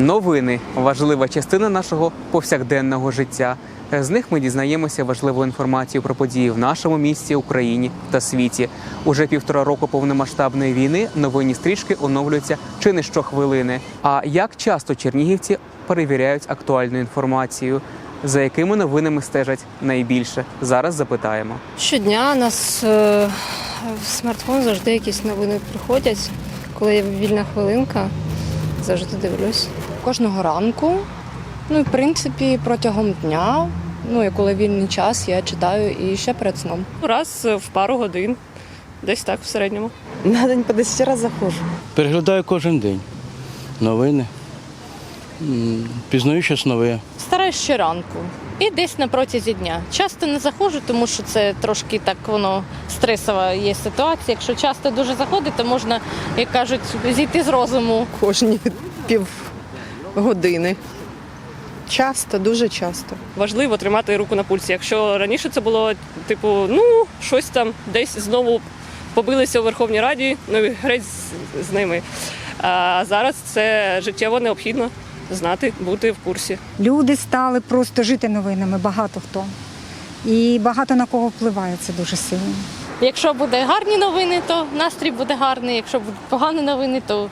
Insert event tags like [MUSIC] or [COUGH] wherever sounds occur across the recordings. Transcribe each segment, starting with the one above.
Новини важлива частина нашого повсякденного життя. З них ми дізнаємося важливу інформацію про події в нашому місті, Україні та світі. Уже півтора року повномасштабної війни новинні стрічки оновлюються чи не щохвилини. А як часто чернігівці перевіряють актуальну інформацію? За якими новинами стежать найбільше? Зараз запитаємо. Щодня у нас е, в смартфон завжди якісь новини приходять. Коли є вільна хвилинка, завжди дивлюсь. Кожного ранку, ну і в принципі протягом дня. Ну і коли вільний час, я читаю і ще перед сном. Раз в пару годин, десь так в середньому. На день по 10 разів заходжу. Переглядаю кожен день новини. Пізнаю щось нове. Стараюсь щоранку і десь на протязі дня. Часто не заходжу, тому що це трошки так воно стресова є ситуація. Якщо часто дуже заходить, то можна, як кажуть, зійти з розуму. Кожні півгодини. Часто, дуже часто. Важливо тримати руку на пульсі. Якщо раніше це було типу, ну щось там десь знову побилися у Верховній Раді, ну і греть з, з ними. А зараз це життєво необхідно знати, бути в курсі. Люди стали просто жити новинами, багато хто. І багато на кого впливає це дуже сильно. Якщо буде гарні новини, то настрій буде гарний. Якщо будуть погані новини, то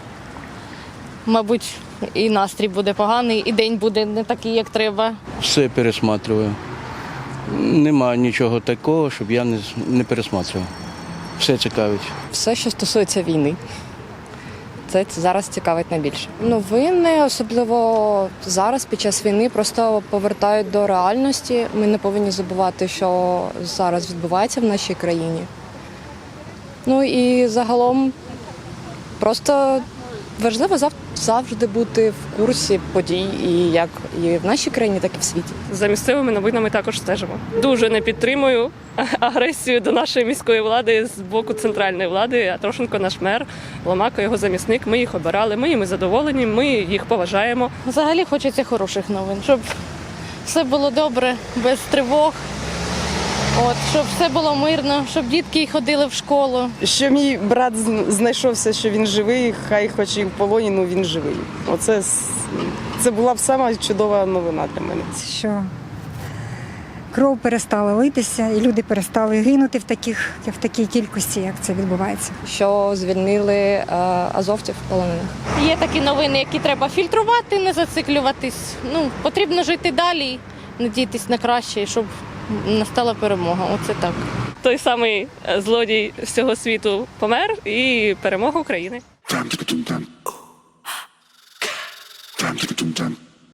мабуть і настрій буде поганий, і день буде не такий, як треба. Все пересматриваю. Нема нічого такого, щоб я не, не пересматривав. Все цікавить. Все, що стосується війни. Це зараз цікавить найбільше. Новини, особливо зараз під час війни, просто повертають до реальності. Ми не повинні забувати, що зараз відбувається в нашій країні. Ну і загалом просто важливо зав- завжди бути в курсі подій, і як і в нашій країні, так і в світі. За місцевими новинами також стежимо. Дуже не підтримую [LAUGHS] агресію до нашої міської влади з боку центральної влади. А Трошенко наш мер, Ломако його замісник. Ми їх обирали. Ми їми задоволені. Ми їх поважаємо. Взагалі хочеться хороших новин, щоб все було добре, без тривог. От, щоб все було мирно, щоб дітки ходили в школу. Що мій брат знайшовся, що він живий, хай хоч і в полоні, ну він живий. Оце це була б сама чудова новина для мене. Що кров перестала литися, і люди перестали гинути в, таких, в такій кількості, як це відбувається. Що звільнили е, азовців полонених. Є такі новини, які треба фільтрувати, не зациклюватись. Ну, потрібно жити далі, надіятись на краще, щоб настала перемога. Оце так. Той самий е, злодій всього світу помер і перемога України.